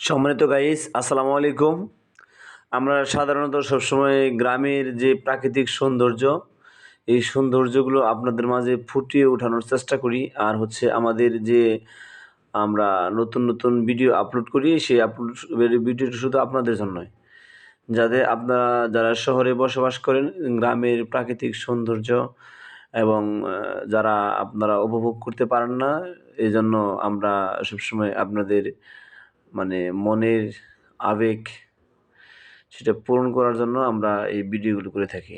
সম্মানিত গাইস আসসালামু আলাইকুম। আমরা সাধারণত সবসময় গ্রামের যে প্রাকৃতিক সৌন্দর্য, এই সৌন্দর্যগুলো আপনাদের মাঝে ফুটিয়ে ওঠানোর চেষ্টা করি। আর হচ্ছে আমাদের যে আমরা নতুন নতুন ভিডিও আপলোড করি, সেই আপলোড ভিডিওটি শুধু আপনাদের জন্যই। যাতে আপনারা যারা শহরে বসবাস করেন, গ্রামের প্রাকৃতিক সৌন্দর্য এবং যারা আপনারা উপভোগ করতে পারেন না এই জন্য আমরা সবসময় আপনাদের মানে মনের আবেগ সেটা পূরণ করার জন্য আমরা এই ভিডিওগুলো করে থাকি।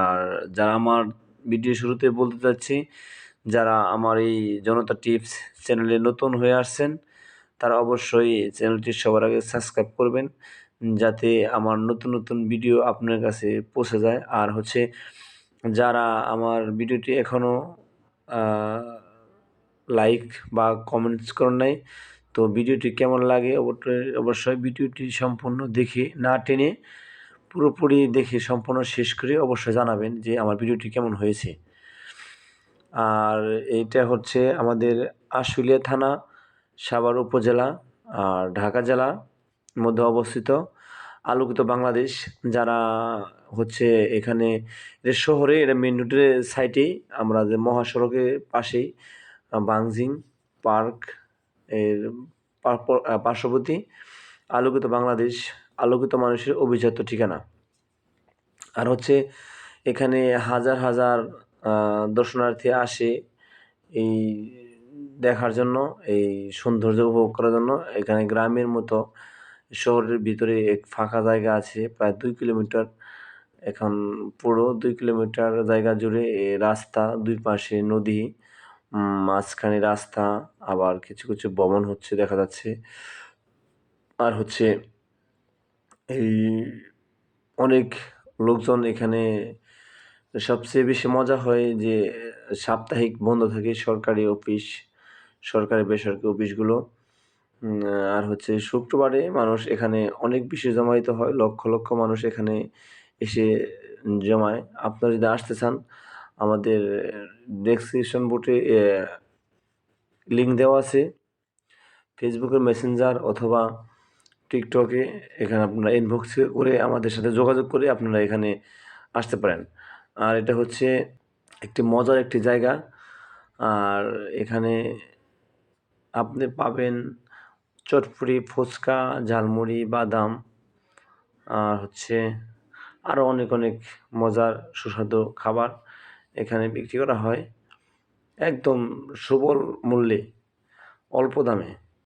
আর যারা আমার ভিডিও শুরুতে বলতে চাচ্ছি, যারা আমার এই জনতা টিপস চ্যানেলে নতুন হয়ে আসছেন, তারা অবশ্যই চ্যানেলটি সবার আগে সাবস্ক্রাইব করবেন, যাতে আমার নতুন নতুন ভিডিও আপনার কাছে পৌঁছে যায়। আর হচ্ছে যারা আমার ভিডিওটি এখনও লাইক বা কমেন্টস করেন নাই তো ভিডিওটি কেমন লাগে অবশ্যই অবশ্যই ভিডিওটি সম্পূর্ণ দেখে না টেনে পুরোপুরি দেখে সম্পূর্ণ শেষ করে অবশ্যই জানাবেন যে আমার ভিডিওটি কেমন হয়েছে। আর এইটা হচ্ছে আমাদের আশুলিয়া থানা, সাভার উপজেলা, আর ঢাকা জেলা মধ্যে অবস্থিত আলোকিত বাংলাদেশ, যারা হচ্ছে এখানে শহরে এটা মেন রোডের সাইডেই আমরা যে মহাসড়কের পাশেই বাংজিং পার্ক এর পার্শ্ববর্তী আলোকিত বাংলাদেশ, আলোকিত মানুষের অভিজাত ঠিকানা। আর হচ্ছে এখানে হাজার হাজার দর্শনার্থী আসে এই দেখার জন্য, এই সৌন্দর্য উপভোগ করার জন্য। এখানে গ্রামের মতো শহরের ভিতরে এক ফাঁকা জায়গা আছে, প্রায় দুই কিলোমিটার। এখন পুরো দুই কিলোমিটার জায়গা জুড়ে রাস্তা, দুই পাশে নদী। মাঝখানে রাস্তা, আবার কিছু কিছু ভবন হচ্ছে দেখা যাচ্ছে। আর হচ্ছে এই অনেক লোকজন এখানে সবচেয়ে বেশি মজা হয় যে সাপ্তাহিক বন্ধ থাকে সরকারি অফিস, সরকারি বেসরকারি অফিসগুলো। আর হচ্ছে শুক্রবারে মানুষ এখানে অনেক বেশি জমায়েত হয়, লক্ষ লক্ষ মানুষ এখানে এসে জমায়। আপনারা যদি আসতে চান আমাদের ডেসক্রিপশন বোর্ডে লিঙ্ক দেওয়া আছে। ফেসবুকের মেসেঞ্জার অথবা টিকটকে এখানে আপনারা ইনবক্স করে আমাদের সাথে যোগাযোগ করে আপনারা এখানে আসতে পারেন। আর এটা হচ্ছে একটি মজার একটি জায়গা। আর এখানে আপনি পাবেন চটপুরি ফুচকা, ঝালমুড়ি, বাদাম, আর হচ্ছে আরও অনেক অনেক মজার সুস্বাদু খাবার। এখানে বিক্রি করা হয় একদম সুবল মূল্যে অল্প দামে।